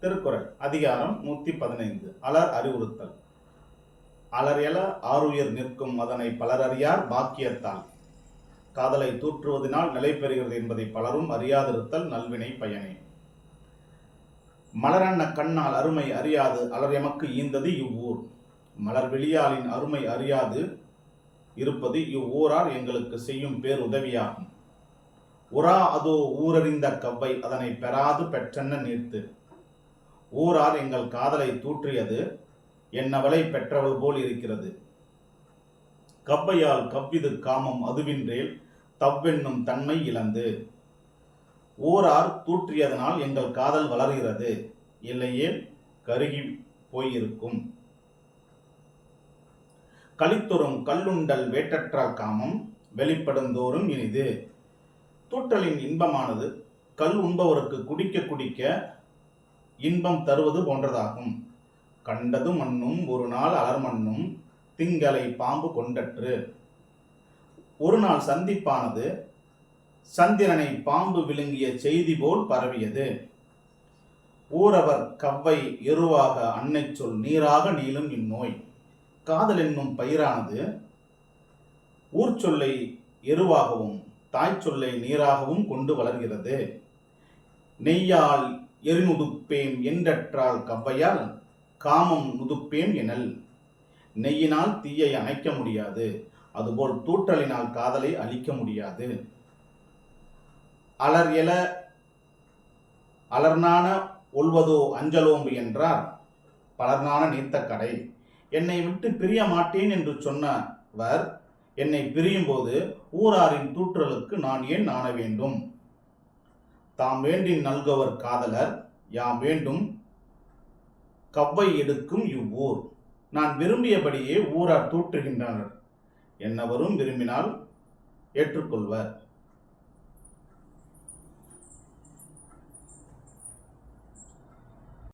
திருக்குறள் அதிகாரம் நூத்தி பதினைந்து அலர் அறிவுறுத்தல். அலர் எல ஆருயிர் நிற்கும் அதனை பலரறியார் பாக்கியத்தால் காதலை தூற்றுவதனால் நிலை பெறுகிறது என்பதை பலரும் அறியாதிருத்தல் நல்வினை பயனே. மலரன்ன கண்ணால் அருமை அறியாது அலர் எமக்கு ஈந்தது இவ்வூர். மலர் வெளியாலின் அருமை அறியாது இருப்பது இவ்வூரார் எங்களுக்கு செய்யும் பேர் உதவியாகும். உரா அதோ ஊரறிந்த கவ்வை அதனை பெறாது பெற்றென்ன நீர்த்து. ஊரார் எங்கள் காதலை தூற்றியது என்னவளை பெற்றவள் போல் இருக்கிறது. கவ்வையால் கவ்விது காமம் அதுவின்றேல் தவ்வென்னும் தன்மை இழந்து. ஊரார் தூற்றியதனால் எங்கள் காதல் வளர்கிறது இல்லையே கருகி போயிருக்கும். களித்தொரும் கல்லுண்டல் வேட்டற்றால் காமம் வெளிப்படுந்தோறும் இனிது. தூற்றலின் இன்பமானது கல் உண்பவருக்கு குடிக்க குடிக்க இன்பம் தருவது போன்றதாகும். கண்டது மண்ணும் ஒரு நாள் அலர்மண்ணும் திங்களை பாம்பு கொண்டற்று. ஒரு நாள் சந்திப்பானது சந்திரனை பாம்பு விழுங்கிய செய்தி போல் பரவியது. ஊரவர் கவ்வை எருவாக அன்னை சொல் நீராக நீளும் இந்நோய். காதல் என்னும் பயிரானது ஊர் சொல்லை எருவாகவும் தாய் சொல்லை நீராகவும் கொண்டு வளர்கிறது. நெய்யால் எருநுதுப்பேம் என்றற்றால் கவ்வையால் காமம் நுதுப்பேம் எனல். நெய்யினால் தீயை அணைக்க முடியாது அதுபோல் தூற்றலினால் காதலை அழிக்க முடியாது. அலர் எல அலர்னான ஒல்வதோ அஞ்சலோம்பு என்றார். பலர்னான நீத்த கடை என்னை விட்டு பிரிய மாட்டேன் என்று சொன்னவர் என்னை பிரியும்போது ஊராரின் தூற்றலுக்கு நான் ஏன் நாண வேண்டும்? தாம் வேண்டி நல்கவர் காதலர் யாம் வேண்டும் கவ்வை எடுக்கும் இவ்வூர். நான் விரும்பியபடியே ஊரார் தூற்றுகின்றனர். என்னவரும் விரும்பினால் ஏற்றுக்கொள்வர்.